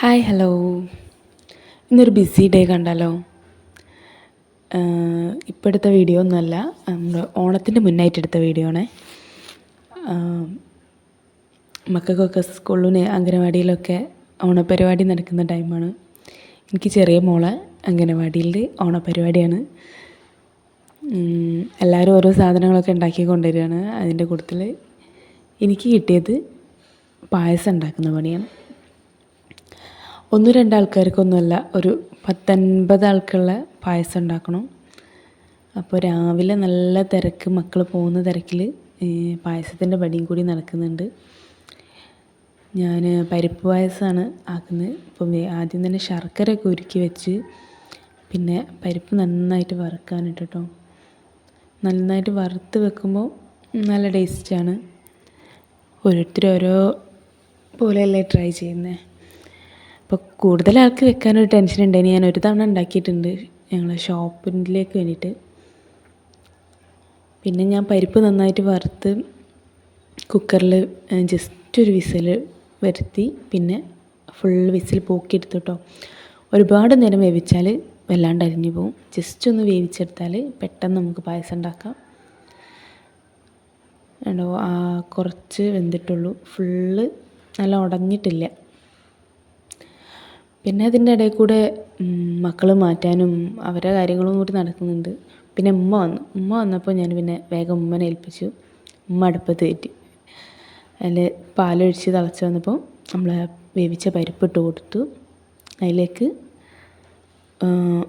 Hi hello ഇന്നൊരു busy day കണ്ടാലോ ഇപ്പോൾ എടുത്ത വീഡിയോ ഒന്നുമല്ല. നമ്മുടെ ഓണത്തിന്റെ മുന്നായിട്ട് എടുത്ത വീഡിയോ ആണേ. മക്കൾക്കൊക്കെ സ്കൂളിലും അംഗനവാടിയിലൊക്കെ ഓണപരിപാടി നടക്കുന്ന ടൈമാണ്. എനിക്ക് ചെറിയ മോളെ അംഗനവാടിയിൽ ഓണപരിപാടിയാണ്. എല്ലാവരും ഓരോ സാധനങ്ങളൊക്കെ ഉണ്ടാക്കി കൊണ്ടുവരികയാണ് അതിന്റെ കൂട്ടത്തിൽ എനിക്ക് കിട്ടിയത് പായസം ഉണ്ടാക്കുന്ന പണിയാണ്. ഒന്നും രണ്ടാൾക്കാർക്കൊന്നുമല്ല ഒരു പത്തൊൻപത് ആൾക്കുള്ള പായസം ഉണ്ടാക്കണം. അപ്പോൾ രാവിലെ നല്ല തിരക്ക് മക്കൾ പോകുന്ന തിരക്കിൽ പായസത്തിന്റെ പടിയും കൂടി നടക്കുന്നുണ്ട്. ഞാൻ പരിപ്പ് പായസമാണ് ആക്കുന്നത്. അപ്പം ആദ്യം തന്നെ ശർക്കരയൊക്കെ ഉരുക്കി വെച്ച് പിന്നെ പരിപ്പ് നന്നായിട്ട് വറുക്കാനിട്ട് കേട്ടോ നന്നായിട്ട് വറുത്ത് വെക്കുമ്പോൾ നല്ല ടേസ്റ്റാണ്. ഓരോരുത്തരും ഓരോ പോലെയല്ലേ ട്രൈ ചെയ്യുന്നത് അപ്പോൾ കൂടുതൽ ആൾക്ക് വെക്കാനൊരു ടെൻഷൻ ഉണ്ടായിന് ഞാൻ ഒരു തവണ ഉണ്ടാക്കിയിട്ടുണ്ട് ഞങ്ങൾ ഷോപ്പിലേക്ക് വേണ്ടിയിട്ട്. പിന്നെ ഞാൻ പരിപ്പ് നന്നായിട്ട് വറുത്ത് കുക്കറിൽ ജസ്റ്റ് ഒരു വിസിൽ വരുത്തി. പിന്നെ ഫുൾ വിസിൽ പോക്കിയെടുത്തു കേട്ടോ ഒരുപാട് നേരം വേവിച്ചാൽ വല്ലാണ്ട് അരിഞ്ഞു പോകും ജസ്റ്റ് ഒന്ന് വേവിച്ചെടുത്താൽ പെട്ടെന്ന് നമുക്ക് പായസം ഉണ്ടാക്കാം. ഉണ്ടോ കുറച്ച് വെന്തിട്ടുള്ളൂ. ഫുള്ള് നല്ല ഉടഞ്ഞിട്ടില്ല പിന്നെ അതിന്റെ ഇടയിൽ കൂടെ മക്കൾ മാറ്റാനും അവരുടെ കാര്യങ്ങളും കൂടി നടക്കുന്നുണ്ട്. പിന്നെ ഉമ്മ വന്നു. ഉമ്മ വന്നപ്പോൾ ഞാൻ പിന്നെ വേഗം ഉമ്മനെ ഏൽപ്പിച്ചു. ഉമ്മ അടുപ്പത്ത് കയറ്റി. അതിൽ പാലൊഴിച്ച് തിളച്ച് വന്നപ്പോൾ നമ്മൾ വേവിച്ച പരിപ്പിട്ട് കൊടുത്തു. അതിലേക്ക്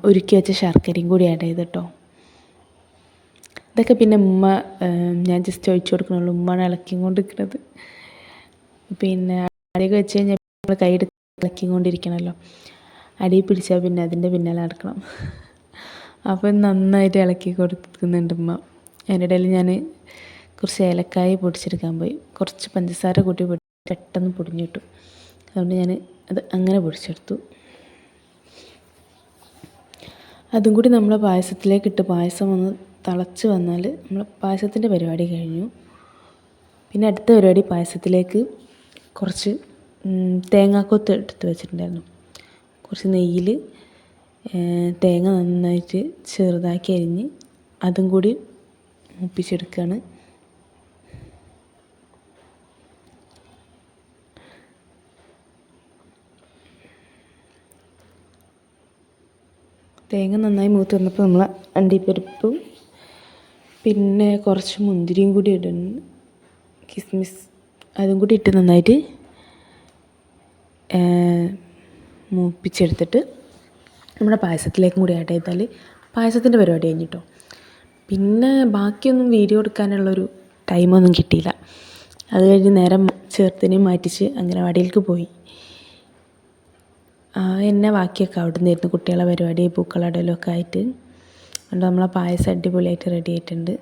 ഉരുക്കി വെച്ച ശർക്കരയും കൂടി ആഡ് ചെയ്ത് കേട്ടോ. ഇതൊക്കെ പിന്നെ ഉമ്മ ഞാൻ ജസ്റ്റ് ഒഴിച്ചു കൊടുക്കണുള്ളൂ ഉമ്മയാണ് ഇളക്കിയും കൊണ്ടിരിക്കുന്നത് പിന്നെ അടിയൊക്കെ വെച്ച് കഴിഞ്ഞാൽ നമ്മൾ കൈയെടുത്ത് ഇളക്കിയും അടി പിടിച്ചാൽ പിന്നെ അതിന്റെ പിന്നാലെ നടക്കണം. അപ്പം നന്നായിട്ട് ഇളക്കി കൊടുക്കുന്നുണ്ട് ഉമ്മ. അതിന്റെ ഇടയിൽ ഞാൻ കുറച്ച് ഏലക്കായ പൊടിച്ചെടുക്കാൻ പോയി. കുറച്ച് പഞ്ചസാര കൂട്ടി പെട്ടെന്ന് പൊടിഞ്ഞു കിട്ടും. അതുകൊണ്ട് ഞാൻ അത് അങ്ങനെ പൊടിച്ചെടുത്തു. അതും കൂടി നമ്മൾ പായസത്തിലേക്ക് ഇട്ട് പായസം ഒന്ന് തിളച്ച് വന്നാൽ നമ്മൾ പായസത്തിന്റെ പരിപാടി കഴിഞ്ഞു. പിന്നെ അടുത്ത പരിപാടി പായസത്തിലേക്ക് കുറച്ച് തേങ്ങാക്കൊത്ത് എടുത്ത് വെച്ചിട്ടുണ്ടായിരുന്നു. കുറച്ച് നെയ്യിൽ തേങ്ങ നന്നായിട്ട് ചെറുതാക്കി അരിഞ്ഞ് അതും കൂടി മുപ്പിച്ചെടുക്കുകയാണ് തേങ്ങ നന്നായി മൂത്ത് വന്നപ്പോൾ നമ്മൾ അണ്ടിപ്പരിപ്പും പിന്നെ കുറച്ച് മുന്തിരിയും കൂടി ഇടുന്നു. കിസ്മിസ് അതും കൂടി ഇട്ട് നന്നായിട്ട് മൂപ്പിച്ചെടുത്തിട്ട് നമ്മുടെ പായസത്തിലേക്കും കൂടി ആഡ് ചെയ്താൽ പായസത്തിന്റെ പരിപാടി കഴിഞ്ഞിട്ടോ. പിന്നെ ബാക്കിയൊന്നും വീഡിയോ എടുക്കാനുള്ളൊരു ടൈമൊന്നും കിട്ടിയില്ല. അത് കഴിഞ്ഞ് നേരം ചേർത്തിനെയും മാറ്റിച്ച് അംഗനവാടിയിലേക്ക് പോയി. എന്നെ ബാക്കിയൊക്കെ അവിടെ നിന്നായിരുന്നു കുട്ടികളെ പരിപാടി പൂക്കളടലും ഒക്കെ ആയിട്ട്. അതുകൊണ്ട് നമ്മളെ പായസം അടിപൊളിയായിട്ട് റെഡി ആയിട്ടുണ്ട്.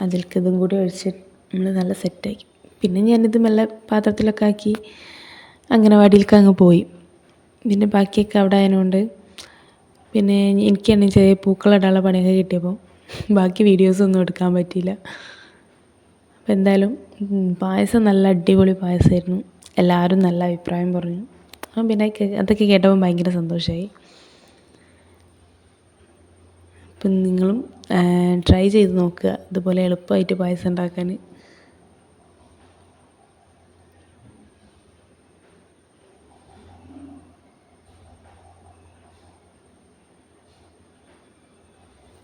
അതിൽക്കിതും കൂടി ഒഴിച്ച് നമ്മൾ നല്ല സെറ്റാക്കി പിന്നെ ഞാനിത് മെല്ലെ പാത്രത്തിലൊക്കെ ആക്കി അംഗനവാടിയിലേക്ക് അങ്ങ് പോയി. പിന്നെ ബാക്കിയൊക്കെ അവിടെ ആയതുകൊണ്ട് പിന്നെ എനിക്ക് തന്നെ ചെറിയ പൂക്കളിടാനുള്ള പണിയൊക്കെ കിട്ടിയപ്പോൾ ബാക്കി വീഡിയോസൊന്നും എടുക്കാൻ പറ്റിയില്ല. അപ്പോൾ എന്തായാലും പായസം നല്ല അടിപൊളി പായസമായിരുന്നു. എല്ലാവരും നല്ല അഭിപ്രായം പറഞ്ഞു. അപ്പം പിന്നെ അതൊക്കെ കേട്ടപ്പോൾ ഭയങ്കര സന്തോഷമായി. അപ്പം നിങ്ങളും ട്രൈ ചെയ്ത് നോക്കുക. ഇതുപോലെ എളുപ്പമായിട്ട് പായസം ഉണ്ടാക്കാൻ.